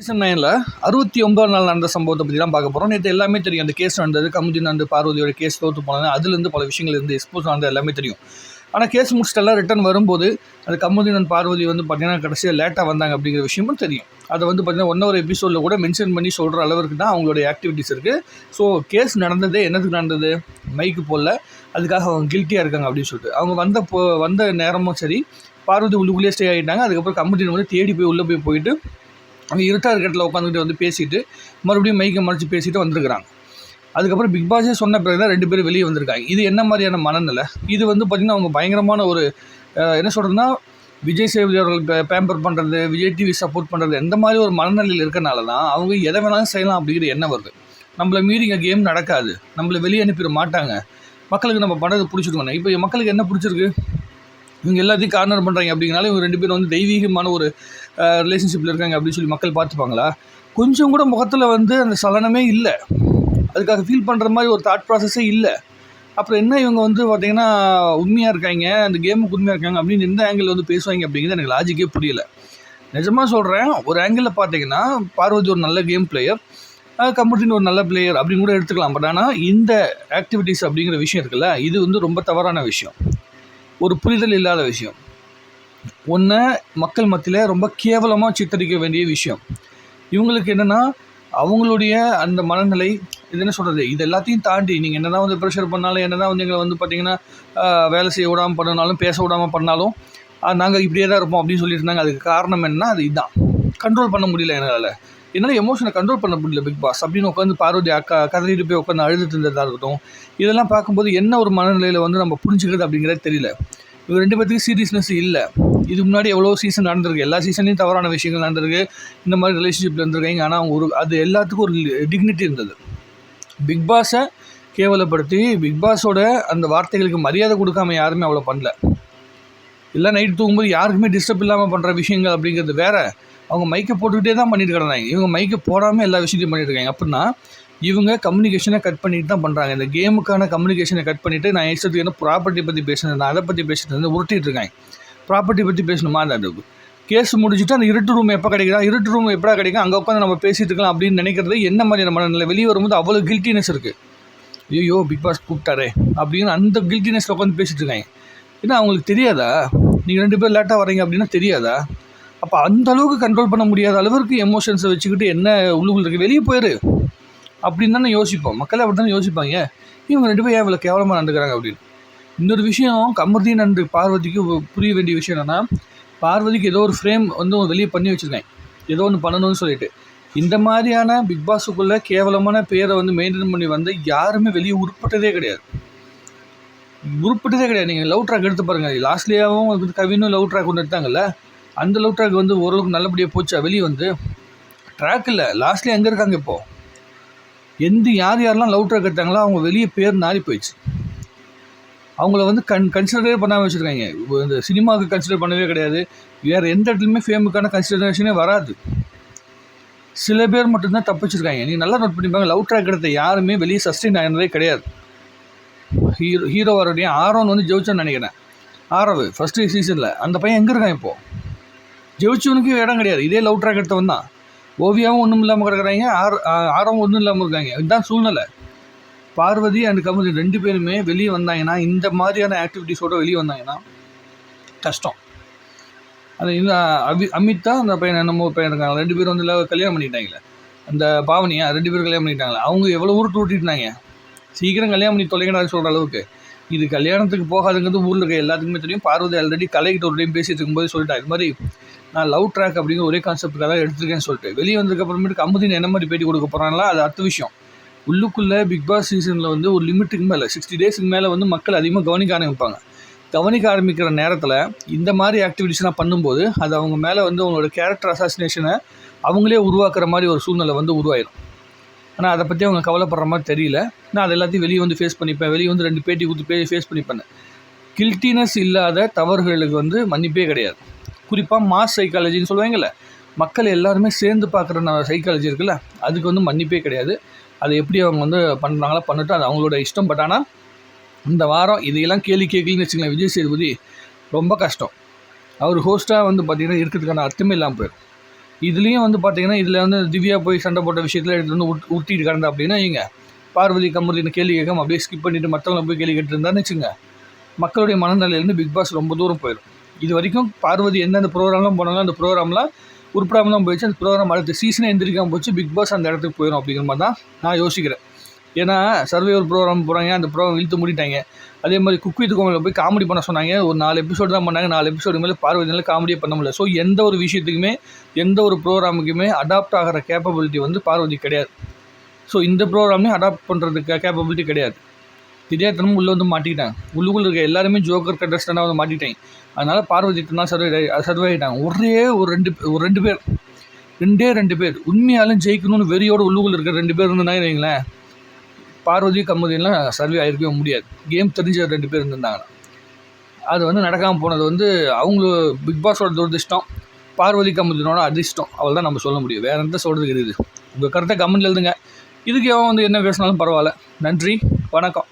Season நைனில் அறுபத்தி ஒன்பது நாள் நடந்த சம்பவத்தை பற்றி தான் பார்க்க போகிறோம் நேற்று எல்லாமே தெரியும். அந்த கேஸ் நடந்தது கமுதின் அந்த பார்வதியோட கேஸ் தோற்று போனது அதுலேருந்து பல விஷயங்கள் இருந்து எக்ஸ்போஸ் ஆனது எல்லாமே தெரியும். ஆனால் கேஸ் முடிச்சிட்டெல்லாம் ரிட்டன் வரும்போது அது கமுதினன் பார்வதி வந்து பார்த்திங்கன்னா கடைசியாக லேட்டாக வந்தாங்க அப்படிங்கிற விஷயமும் தெரியும். அதை வந்து பார்த்திங்கன்னா ஒன் ஒரு எபிசோடில் கூட மென்ஷன் பண்ணி சொல்கிற அளவுக்கு தான் அவங்களுடைய ஆக்டிவிட்டிஸ் இருக்குது ஸோ கேஸ் நடந்ததே என்னதுக்கு நடந்தது? மைக்கு போடல. அதுக்காக அவங்க கில்ட்டியாக இருக்காங்க அப்படின்னு சொல்லிட்டு. அவங்க வந்த போ வந்த நேரமும் சரி. பார்வதி உள்ளுக்குள்ளேயே ஸ்டே ஆகிட்டாங்க அதுக்கப்புறம் கமுதின் வந்து தேடி போய் உள்ளே போய் போயிட்டு அவங்க இருட்டா இருக்க இடத்துல உட்காந்துக்கிட்டு வந்து பேசிட்டு மறுபடியும் மைக்கை மறைச்சி பேசிட்டு வந்திருக்கிறாங்க. அதுக்கப்புறம் பிக் பாஸே சொன்ன பிறகு தான் ரெண்டு பேரும் வெளியே வந்திருக்காங்க. இது என்ன மாதிரியான மனநிலை? இது வந்து பார்த்திங்கன்னா அவங்க பயங்கரமான ஒரு என்ன சொல்கிறதுன்னா விஜய் சேவதி அவர்கள் பேம்பர் பண்ணுறது விஜய் டிவி சப்போர்ட் பண்ணுறது எந்த மாதிரி ஒரு மனநிலையில் இருக்கனால தான் அவங்க எதை வேணாலும் செய்யலாம் அப்படிங்கிற எண்ணம் வருது. நம்மளை மீறி இங்கே கேம் நடக்காது. நம்மளை வெளியே அனுப்பிட மாட்டாங்க. மக்களுக்கு நம்ம பண்ணுறது பிடிச்சிருக்கணும் இப்போ மக்களுக்கு என்ன பிடிச்சிருக்கு? இவங்க எல்லாத்தையும் கார்னர் பண்ணுறாங்க அப்படிங்கனால இவங்க ரெண்டு பேரும் வந்து தெய்வீகமான ஒரு ரிலேஷன்ஷிப்பில் இருக்காங்க அப்படின்னு சொல்லி மக்கள் பார்த்துப்பாங்களா? கொஞ்சம் கூட முகத்தில் வந்து அந்த சலனமே இல்லை. அதுக்காக ஃபீல் பண்ணுற மாதிரி ஒரு தாட் ப்ராசஸே இல்லை. அப்புறம் என்ன இவங்க வந்து பார்த்திங்கன்னா உண்மையாக இருக்காங்க அந்த கேமுக்கு உண்மையாக இருக்காங்க அப்படின்னு எந்த ஆங்கிள் வந்து பேசுவாங்க அப்படிங்கிறது எனக்கு லாஜிக்கே புரியல. நிஜமாக சொல்கிறேன் ஒரு ஆங்கிளில் பார்த்தீங்கன்னா பார்வதி ஒரு நல்ல கேம் பிளேயர் கம்ப்யூட்டின் ஒரு நல்ல பிளேயர் அப்படின்னு கூட எடுத்துக்கலாம். பட் ஆனால் இந்த ஆக்டிவிட்டீஸ் அப்படிங்கிற விஷயம் இருக்குல்ல இது வந்து ரொம்ப தவறான விஷயம். ஒரு புரிதல் இல்லாத விஷயம். ஒன்று மக்கள் மத்தியில் ரொம்ப கேவலமாக சித்தரிக்க வேண்டிய விஷயம். இவங்களுக்கு என்னென்னா அவங்களுடைய அந்த மனநிலை இது என்ன சொல்கிறது இது எல்லாத்தையும் தாண்டி நீங்கள் என்ன தான் வந்து ப்ரெஷர் பண்ணாலும் என்ன தான் வந்து எங்களை வந்து பார்த்தீங்கன்னா வேலை செய்ய விடாமல் பண்ணனாலும் பேச விடாமல் பண்ணாலும் நாங்கள் இப்படியே தான் இருப்போம் அப்படின்னு சொல்லியிருந்தாங்க அதுக்கு காரணம் என்னன்னா அது இதுதான் கண்ட்ரோல் பண்ண முடியல என்னால் என்னால் எமோஷனை கண்ட்ரோல் பண்ண முடியல பிக் பாஸ் அப்படின்னு உட்காந்து பார்வதி அக்கா கதறிட்டு போய் உட்காந்து அழுதுட்டு இருந்ததாக இருக்கட்டும் இதெல்லாம் பார்க்கும்போது என்ன ஒரு மனநிலையில் வந்து நம்ம புரிஞ்சுக்கிறது அப்படிங்கிறது தெரியல. இவங்க ரெண்டு பேர்த்துக்கு சீரியஸ்னஸ் இல்லை. இதுக்கு முன்னாடி எவ்வளோ சீசன் நடந்திருக்கு. எல்லா சீசன்லையும் தவறான விஷயங்கள் நடந்திருக்கு. இந்த மாதிரி ரிலேஷன்ஷிப்பில் இருந்திருக்காங்க. ஆனால் அவங்க ஒரு அது எல்லாத்துக்கும் ஒரு டிக்னிட்டி இருந்தது. பிக் பாஸை கேவலப்படுத்தி பிக் பாஸோட அந்த வார்த்தைகளுக்கு மரியாதை கொடுக்காம யாருமே அவ்வளோ பண்ணல. இல்லை நைட் தூங்கும்போது யாருக்குமே டிஸ்டர்ப் இல்லாமல் பண்ணுற விஷயங்கள் அப்படிங்கிறது வேறு. அவங்க மைக்கை போட்டுக்கிட்டே தான் பண்ணிட்டு கிடந்தாங்க. இவங்க மைக்கை போடாமல் எல்லா விஷயத்தையும் பண்ணிட்டு இருக்காங்க. அப்படின்னா இவங்க கம்யூனிகேஷனை கட் பண்ணிட்டு தான் பண்ணுறாங்க இந்த கேமுக்கான கம்யூனிகேஷனை கட் பண்ணிவிட்டு நான் இஷ்டத்துக்கு என்ன ப்ராப்பர்ட்டி பற்றி பேசுனது நான் அதை பற்றி பேசுனது வந்து உருட்டிட்டு இருக்காங்க. ப்ராப்பர்ட்டி பற்றி பேசணுமா? அந்த கேஸ் முடிச்சுட்டு அந்த இருட்டு ரூம் எப்போ கிடைக்குதா? இருட்டு ரூம் எப்படா கிடைக்கும்? அங்கே உட்காந்து நம்ம பேசிட்டு இருக்கலாம் அப்படின்னு நினைக்கிறது என்ன மாதிரியான மனநிலை? வெளியே வரும்போது அவ்வளோ கில்ட்டினஸ் இருக்குது ஐயோ பிக் பாஸ் கூப்பிட்டாரே அப்படின்னு அந்த கில்ட்டினஸில் உட்காந்து பேசிட்டு இருக்காங்க. ஏன்னா அவங்களுக்கு தெரியாதா? நீங்கள் ரெண்டு பேர் லேட்டாக வரீங்க அப்படின்னா தெரியாதா? அப்போ அந்த அளவுக்கு கண்ட்ரோல் பண்ண முடியாத அளவுக்கு எமோஷன்ஸை வச்சுக்கிட்டு என்ன உள்ளுக்குள்ள இருக்குது வெளியே போயிரு. அப்படின்னு தானே யோசிப்போம். மக்களே அப்படி தானே யோசிப்பாங்க. இவங்க ரெண்டு பேரும் ஏன் இவ்வளோ கேவலமாக நடந்துக்கிறாங்க அப்படின்னு? இன்னொரு விஷயம் கமர்தீன் அண்டு பார்வதிக்கு புரிய வேண்டிய விஷயம் என்னென்னா பார்வதிக்கு ஏதோ ஒரு ஃப்ரேம் வந்து வெளியே பண்ணி வச்சுருக்கேன். ஏதோ ஒன்று பண்ணணும்னு சொல்லிட்டு. இந்த மாதிரியான பிக் பாஸுக்குள்ளே கேவலமான பேரை வந்து மெயின்டைன் பண்ணி வந்து யாருமே வெளியே உருப்பட்டதே கிடையாது. உருப்பட்டதே கிடையாது. நீங்கள் லவ் ட்ராக் எடுத்து பாருங்கள் லாஸ்ட்லேயாகவும் கவினும் லவ் ட்ராக் ஒன்று எடுத்தாங்கல்ல? அந்த லவ் ட்ராக் வந்து ஓரளவுக்கு நல்லபடியாக போச்சா? வெளியே வந்து ட்ராக் இல்லை. லாஸ்ட்லேயே எங்கே இருக்காங்க இப்போது எந்த யார் யாரெல்லாம் லவ் ட்ராக் எடுத்தாங்களோ அவங்க வெளியே பேர் நாரி போயிடுச்சு. அவங்கள வந்து கன் கன்சிடரே பண்ணாமல் வச்சுருக்காங்க. இந்த சினிமாவுக்கு கன்சிடர் பண்ணவே கிடையாது. வேறு எந்த இடத்துலையுமே ஃபேமுக்கான கன்சிடரேஷனே வராது. சில பேர் மட்டும்தான் தப்பிச்சிருக்காங்க. நீங்கள் நல்லா நோட் பண்ணிப்பாங்க லவ் ட்ராக் எடுத்த யாருமே வெளியே சஸ்டெயின் ஆகினதே கிடையாது. ஹீரோ ஹீரோவருடைய ஆரோன் வந்து ஜெயிச்சோன்னு நினைக்கிறேன். ஆரவு ஃபஸ்ட்டு சீசனில் அந்த பையன் எங்கே இருக்கான் இப்போது ஜெயிச்சவனுக்கு இடம் கிடையாது. இதே லவ் ட்ராக் எடுத்தவன் தான். ஓவியாவும் ஒன்றும் இல்லாமல் கிடக்குறாங்க. ஆர் ஆ- ஒன்றும் இல்லாமல் இருக்காங்க. இதுதான் சூழ்நிலை. பார்வதி அண்ட் கமலி ரெண்டு பேருமே வெளியே வந்தாங்கன்னா இந்த மாதிரியான ஆக்டிவிட்டீஸோட வெளியே வந்தாங்கன்னா கஷ்டம். அது இந்த அபி அமித் அந்த பையன் என்னமோ பையன் இருக்காங்க ரெண்டு பேரும் வந்து கல்யாணம் பண்ணிட்டாங்களே அந்த பாவனியா ரெண்டு பேரும் கல்யாணம் பண்ணிட்டாங்களே அவங்க எவ்வளோ ஊருக்கு இருந்தாங்க? சீக்கிரம் கல்யாணம் பண்ணி தொலைங்கடா சொல்கிற அளவுக்கு. இது கல்யாணத்துக்கு போகாதுங்கிறது ஊரில் இருக்க எல்லாத்துக்குமே தெரியும். பார்வதி ஆல்ரெடி கலைக்கிட்ட ஒரு டைம் பேசிட்டு இருக்கும்போது சொல்லிட்டா இது மாதிரி நான் லவ் ட்ராக் அப்படிங்கிற ஒரே கான்செப்டுக்காக தான் எடுத்துருக்கேன்னு சொல்லிட்டு. வெளியே வந்ததுக்கப்புறமேட்டு அமுதின் என்ன மாதிரி பேட்டி கொடுக்க போகிறாங்களா அது அடுத்த விஷயம். உள்ளுக்குள்ளே பிக் பாஸ் சீசனில் வந்து ஒரு லிமிட்டுக்கு மேலே சிக்ஸ்டி டேஸுக்கு மேலே வந்து மக்கள் அதிகமாக கவனிக்க ஆரம்பிப்பாங்க. கவனிக்க ஆரம்பிக்கிற நேரத்தில் இந்த மாதிரி ஆக்டிவிட்டிஸ்லாம் பண்ணும்போது அது அவங்க மேலே வந்து அவங்களோட கேரக்டர் அசாசினேஷனை அவங்களே உருவாக்குற மாதிரி ஒரு சூழ்நிலை வந்து உருவாயிடும் ஆனால் அதை பற்றி அவங்க கவலைப்படுற மாதிரி தெரியல. நான் அது எல்லாத்தையும் வெளியே வந்து ஃபேஸ் பண்ணிப்பேன். வெளியே வந்து ரெண்டு பேட்டி கொடுத்து பே ஃபேஸ் பண்ணிப்பேன். கில்ட்டினஸ் இல்லாத தவறுகளுக்கு வந்து மன்னிப்பே கிடையாது. குறிப்பாக மாஸ் சைக்காலஜின்னு சொல்லுவாங்கல்ல மக்கள் எல்லாருமே சேர்ந்து பார்க்குற சைக்காலஜி இருக்குல்ல அதுக்கு வந்து மன்னிப்பே கிடையாது. அதை எப்படி அவங்க வந்து பண்ணுறாங்களோ பண்ணட்டும் அது அவங்களோட இஷ்டம். பட் ஆனால் இந்த வாரம் இதையெல்லாம் கேள்வி கேட்கலன்னு வச்சுக்கலாம் விஜய் சேதுபதி ரொம்ப கஷ்டம். அவர் ஹோஸ்ட்டாக வந்து பார்த்திங்கன்னா இருக்கிறதுக்கான அர்த்தமே இல்லாமல் போயிடும். இதுலேயும் வந்து பார்த்தீங்கன்னா இதில் வந்து திவ்யா போய் சண்டை போட்ட விஷயத்தில் எடுத்து வந்து உட் உருட்டிட்டு கிடந்தா அப்படின்னா இங்கே பார்வதி கமருதின்னு கேள்வி கேட்காம அப்படியே ஸ்கிப் பண்ணிட்டு மற்றவங்கள போய் கேள்வி கேட்டுருந்தான்னு வச்சுங்க மக்களுடைய மனநிலையிலேருந்து பிக் பாஸ் ரொம்ப தூரம் போயிடும். இது வரைக்கும் பார்வதி எந்தெந்த ப்ரோக்ராம்லாம் போனாலும் அந்த ப்ரோக்ராம்லாம் உருப்படாமல் தான் போயிடுச்சு. அந்த ப்ரோக்ராம் அடுத்த சீசனே எந்திரிக்காமல் போச்சு பிக் பாஸ் அந்த இடத்துக்கு போயிடும் அப்படிங்கிற மாதிரி தான் நான் யோசிக்கிறேன். ஏன்னா சர்வைவல் ப்ரோக்ராம் போகிறாங்க அந்த ப்ரோக்ராம் இழுத்து மூடிட்டாங்க. அதே மாதிரி குக் வித் கோமலில் போய் காமெடி பண்ண சொன்னாங்க. ஒரு நாலு எபிசோடு தான் பண்ணாங்க. நாலு எபிசோடு மேலே பார்வையினால காமெடியே பண்ண முடியல. ஸோ எந்த ஒரு விஷயத்துக்குமே எந்த ஒரு ப்ரோக்ராமுக்குமே அடாப்ட் ஆகிற கேப்பபிலிட்டி வந்து பார்வதி கிடையாது. ஸோ இந்த ப்ரோக்ராமே அடாப்ட் பண்ணுறதுக்கு கேப்பபிலிட்டி கிடையாது. திடீர்னு உள்ளே வந்து மாட்டிக்கிட்டாங்க. உள்ளுக்குள்ள இருக்க எல்லாருமே ஜோக்கர் கண்டஸ்டண்டாக வந்து மாட்டிட்டாங்க அதனால் பார்வதி தான் சர்வே சர்வே ஆகிட்டாங்க. ஒரே ஒரு ரெண்டு ஒரு ரெண்டு பேர். ரெண்டே ரெண்டு பேர். உண்மையாலும் ஜெயிக்கணும்னு வெறியோட உள்ளுக்குள்ள இருக்கிற ரெண்டு பேர் இருந்தாங்க வைங்களேன். பார்வதி கம்மதியெல்லாம் சர்வே ஆகிருக்கவே முடியாது. கேம் தெரிஞ்ச ரெண்டு பேர் இருந்திருந்தாங்கன்னா அது வந்து நடக்காமல் போனது வந்து அவங்களும் பிக் பாஸோட துரதிஷ்டம் பார்வதி கம்மதினோட அதிர்ஷ்டம். அவள் தான் நம்ம சொல்ல முடியும். வேறு எந்த சொல்கிறதுக்கு இருக்குது? உங்கள் கருத்தை கமெண்ட்ல எழுதுங்க. இதுக்கு எவன் வந்து என்ன பேசினாலும் பரவாயில்ல. நன்றி வணக்கம்.